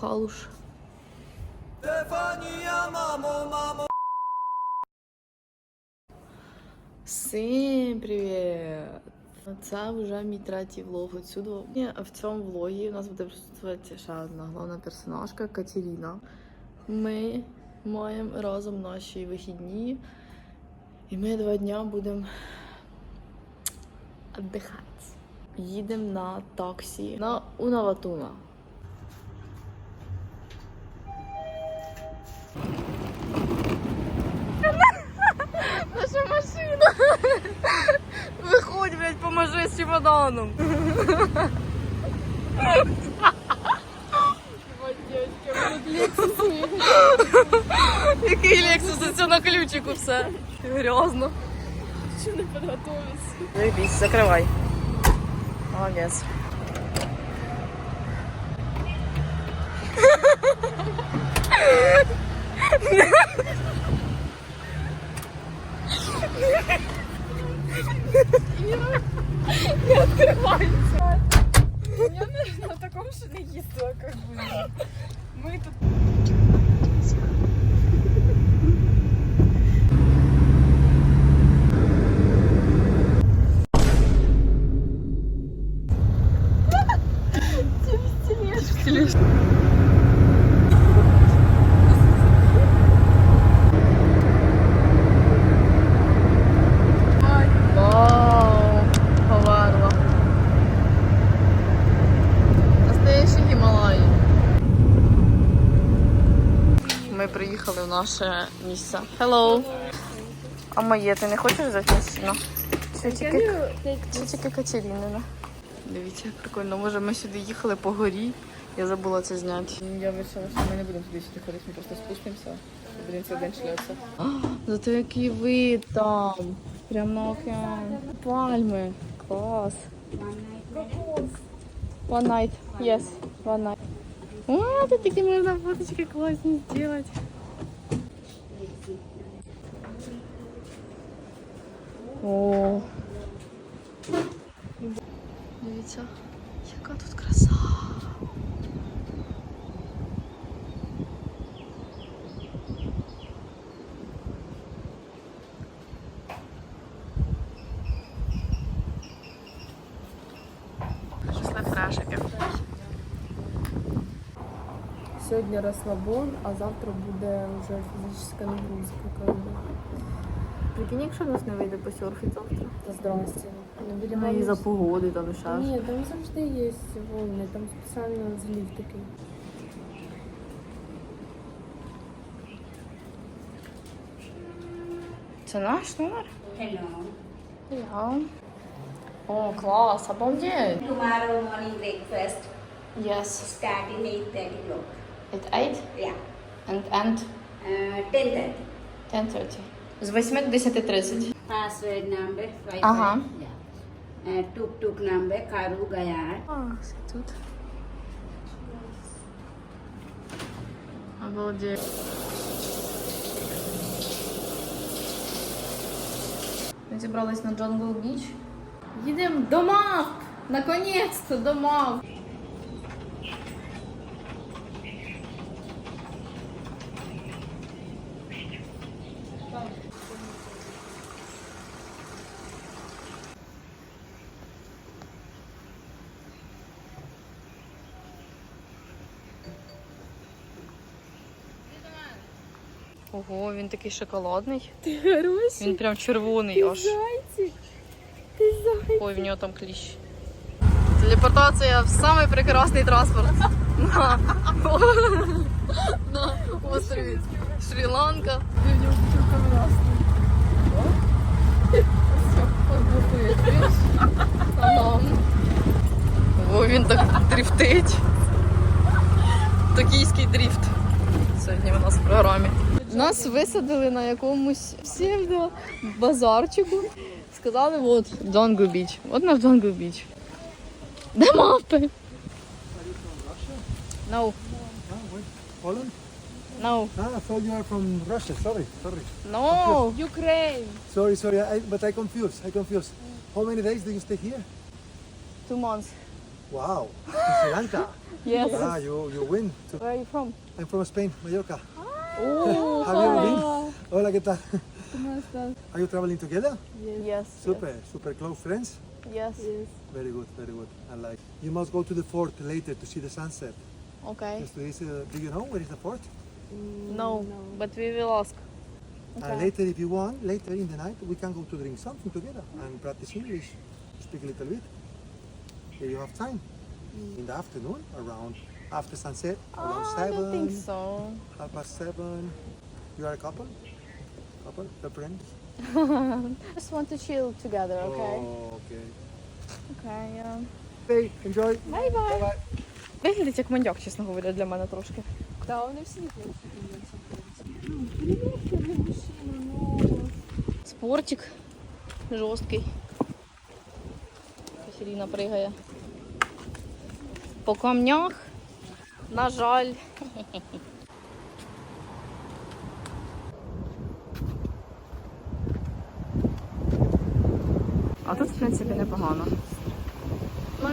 Калуш. Всім привіт! Це вже мій третій влог отсюди. В цьому влогі у нас буде присутствувати ще одна головна персонажка Катерина. Ми маємо разом наші вихідні. І ми два дня будемо віддихати. Їдемо на таксі на Унаватуна. Поможи з чемоданом. Який Лексус, це на ключику все. Грязно. Що не підготовився? Заебись, закривай. Молодець. Я на, на такому ще не їздила, как бы. Ми тут Вау, поварла. Настоящий Гімалай. Ми приїхали в наше місце. Hello. А моє ти не хочеш взяти мужчину? Чи тільки, чи тільки Катеринина? Дивіться, як прикольно. Може ми сюди їхали по горі. Я забула це зняти. Я вирішила, що ми не будемо туди сюди ходити, ми просто спустимося. Будемо цей день шлятися. Зато який вид там. Прям на океан. Пальми. Клас. One night. Yes, one night. О, тут такі можна фоточки класні зробити. О. Дивіться, яка тут краса. Сьогодні розслабон, а завтра буде вже фізична нагрузка. Прикинь, якщо в нас не вийде посерфити завтра. Та здрасте. Не буде Ну і за погоди там ще. ж. Ні, там завжди є волни, там спеціально злів такий. Це наш номер? Hello. Hello. О, клас, обалдеть. Tomorrow morning breakfast Yes. start in 8.30 o'clock. At 8 Yeah. and end Uh, 10.30. 10.30. З 8 до 10.30. Password number 5. Ага. Yeah. Uh, tuk tuk number Karu Gayar. А, все тут. Обалдеть. Ми зібрались на Джангл Біч. Їдемо до мав! Наконець-то до мав! Ого, він такий шоколадний. Ти хороший? Він прям червоний аж. зайчик. Ти зайчик. Ой, в нього там кліщ. Телепортація в самий прекрасний транспорт на, острові Шрі-Ланка. Ти в нього бутилка власна. Все, подбухує, чуєш? Салам. О, він так дрифтить. Токійський дрифт. Сьогодні у нас в програмі. Нас висадили на якомусь псевдо базарчику. Сказали, от Джангу Біч. От наш Джангу Біч. Де мавпи? No, Poland? no, Ah, I thought you are from Russia. Sorry, sorry. no. Ukraine. Sorry, sorry. I, but I confused. I confused. How many days do you stay here? Two months. Wow. Sri Lanka. Yes. Ah, you, you win. Where are you from? I'm from Spain, Mallorca. Oh, Have you been? Hola, ¿qué tal? ¿Cómo estás? Are you traveling together? Yes. Super, super close friends. Yes. Very good, very good. I like. You must go to the fort later to see the sunset. Okay. Just this, uh, do you know where is the fort? No, but we will ask. And later, if you want, later in the night, we can go to drink something together and practice English. Speak a little bit. If you have time. In the afternoon, around after sunset, around Oh, I seven, don't think so. half past seven. You are a couple? Couple? A friends? Just want to chill together, okay? Oh, okay. Okay, yeah. Hey, enjoy. Bye-bye. Bye. Виглядить як маньяк, чесно говоря, для мене трошки. Да, вони всі. Спортик жорсткий. Катерина пригає. По камнях, на жаль. А тут, в принципі, непогано. Ми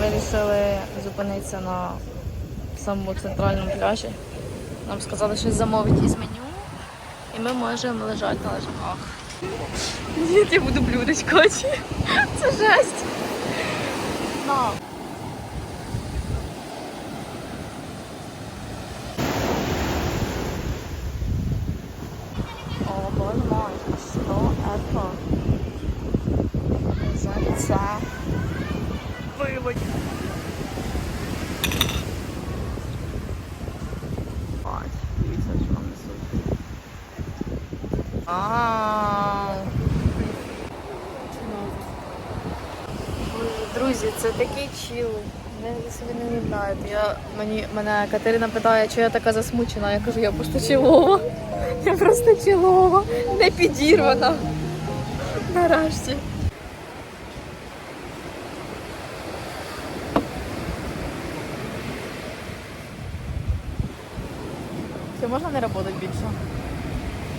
вирішили зупинитися на самому центральному пляжі. Нам сказали щось замовити із меню, і ми можемо лежати на лежаках. Ні, я буду блюдечко. Це жесть. На. О, боже мой, що це? За це. Виводь. Бать, дивіться, що нам несуть. Боже, Друзі, це такий чіл. Ви собі не уявляєте. Я, мені, мене Катерина питає, чи я така засмучена. Я кажу, я просто чілова. Я просто чілова, не підірвана. Нарешті. Все, можно не работать більше?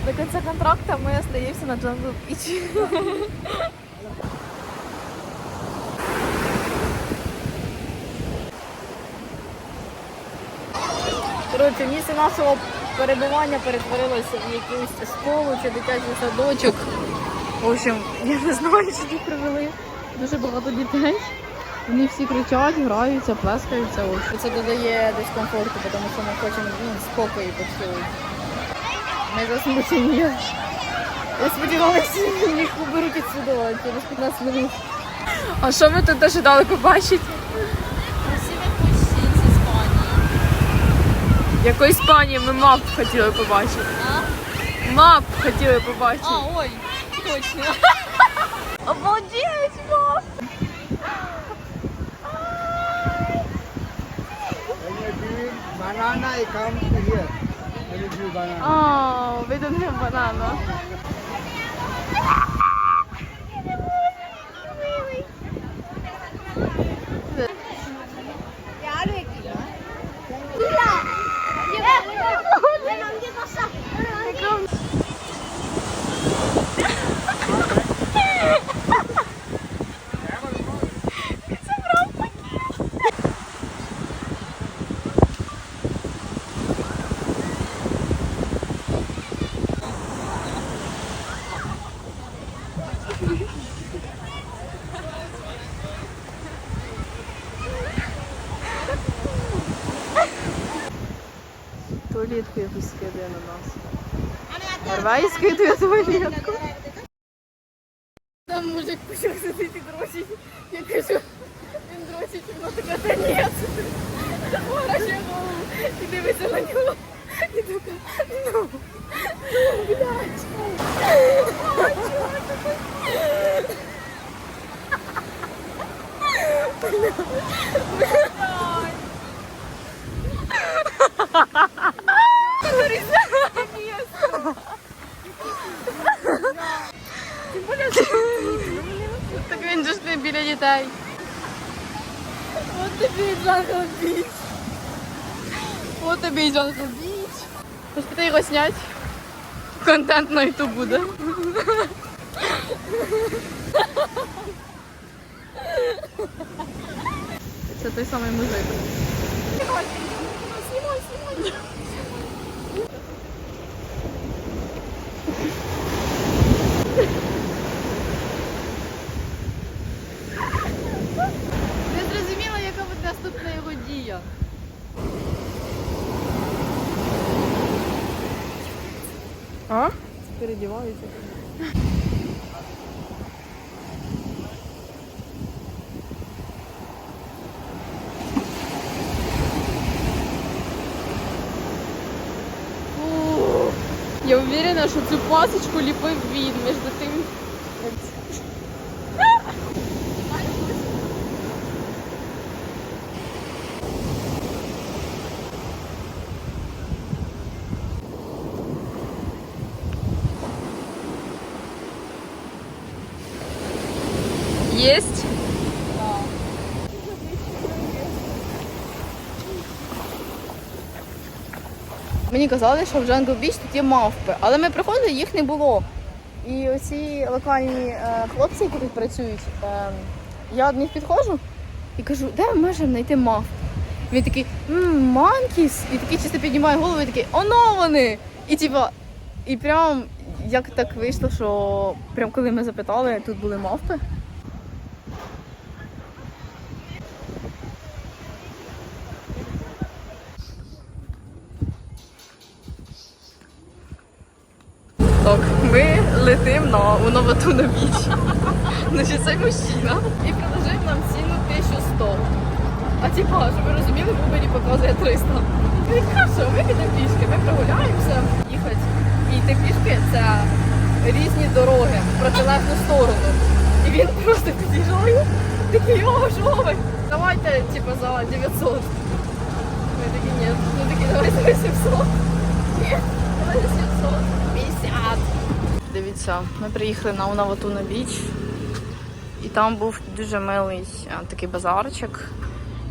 До конца контракта мы остаемся на Jungle Beach. Коротше, місце нашого перебування перетворилося в якусь школу чи дитячий садочок. В общем, я не знаю, що тут привели. Дуже багато дітей. Вони всі кричать, граються, плескаються. Це додає дискомфорту, тому що ми хочемо ну, спокою почути. Ми засмучені. Я сподівалася, їх уберуть відсюди через 15 минут. А що ви тут дуже далеко бачите? Якої Іспанії ми мап хотіли побачити. Мап хотіли побачити. А, ой, точно. Обалдеть, мап! Banana, I come here. Oh, we don't have banana. Рвай і скидує туалетку. Там мужик почав сидіти дрочить. Я кажу, він дрочить, і вона така, та ні. Поворачує голову і дивиться на нього. І така, ну, ну, блядь. А, чувак такий. Так він же ж не біля дітей. От тобі Джангл Біч. тобі Джангл Біч. Хоч піти його снять. Контент на ютуб буде. Це той самий мужик. Не Передіваюся. Фу. Я уверена, що цю пасочку ліпив він між тим. Есть? Мені казали, що в Джангл Біч тут є мавпи, але ми приходили, їх не було. І оці локальні е, хлопці, які тут працюють, е, я до них підходжу і кажу, де ми можемо знайти мавп? Він такий, мм, манкіс, і такий чисто піднімає голову і такий, оно вони! І типа, і прям як так вийшло, що прям коли ми запитали, тут були мавпи. Так, ми летимо на у Новотуна Біч. Значить, цей мужчина і предложив нам ціну 1100. А типа, щоб ви розуміли, в Убері показує 300. Він каже, ми підемо пішки, ми прогуляємося, їхати. І йти пішки це різні дороги в протилежну сторону. І він просто під'їжджає, такий, о, що ви? Давайте, типа, за 900. Ми такі, ні, ну такі, давай за 800. Ні, давай за 700. 50. Ми приїхали на Унаватуна Біч. І там був дуже милий такий базарчик.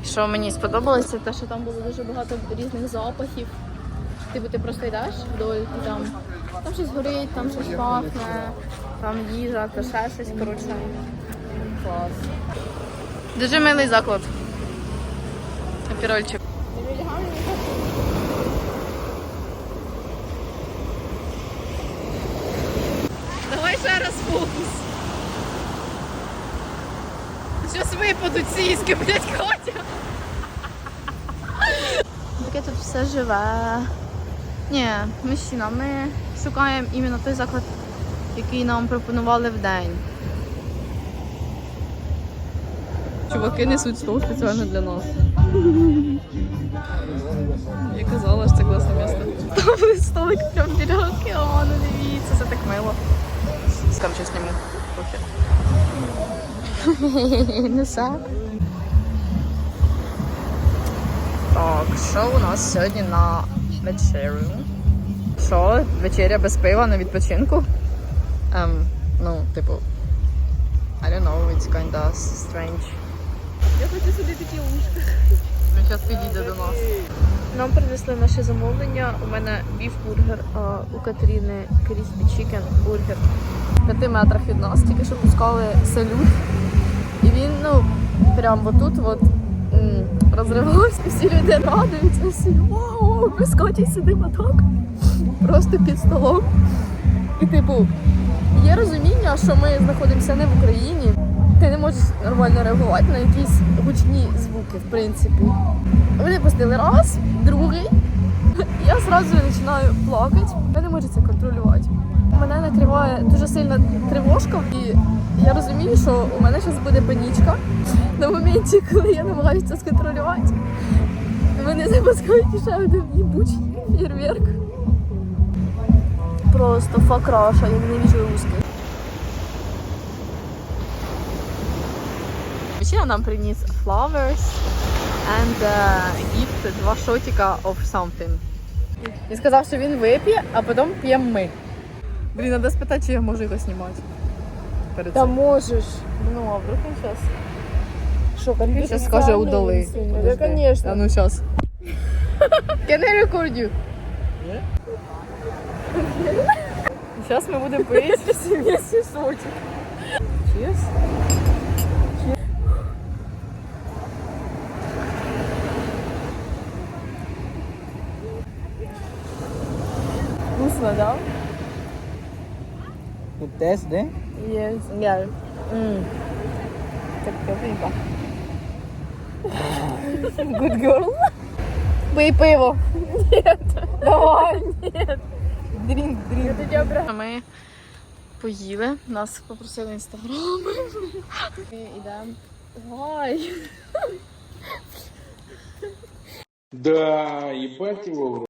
Що мені сподобалося, те, що там було дуже багато різних запахів. Типу ти просто йдеш вдоль і там, там щось горить, там щось пахне, там їжа, то ще щось, коротше. Клас. Дуже милий заклад. Апірольчик. Давай ще раз фокус. Зараз випадуть сіськи, блядь, Катя. Таке тут все живе. Ні, мужчина, ми шукаємо іменно той заклад, який нам пропонували в день. Чуваки несуть стол спеціально для нас. Я казала, що це класне місце. Там столик прям біля океану, дивіться, це так мило. Скороче зніму. Похер. Не. Так, що у нас сьогодні на вечерю? Що? Вечеря без пива на відпочинку? Ем, ну, типу. I don't know, it's kinda strange. Я хочу сюди такі ушки. Він зараз підійде до нас. Нам принесли наше замовлення. У мене біф-бургер, у Катерини кріспі чікен бургер. В п'яти метрах від нас тільки що пускали салют. І він, ну, прям отут от розривався, всі люди радуються, всі вау, Катю сидимо так. Просто під столом. І типу, є розуміння, що ми знаходимося не в Україні. Ти не можеш нормально реагувати на якісь гучні звуки, в принципі. Вони пустили раз, другий. Я одразу починаю плакати. Я не можу це контролювати. Мене накриває дуже сильна тривожка, і я розумію, що у мене зараз буде панічка на моменті, коли я намагаюся це сконтролювати. Вони запускають ще один їбучий фейерверк. Просто факраша, я ненавижу русских. Мужчина нам приніс flowers and uh, gift два шотика of something. Він сказав, що він вип'є, а потім п'ємо ми. Блін, треба спитати, чи я можу його знімати. Перед Та цим. можеш. Ну, а вдруг він зараз? Що, комп'ютер? Щас скаже удали. Да, А ну зараз. Can I record you? Зараз ми будемо пити всі вместе сочок. Cheers. Вкусно, да? To test, eh? Yes. Yeah. Mm. Good girl. Пий пиво. Нет. Давай, нет. Дрінк, дрінк. Ми поїли, нас попросили інстаграм. Ми йдемо. Давай. Да, ебать его.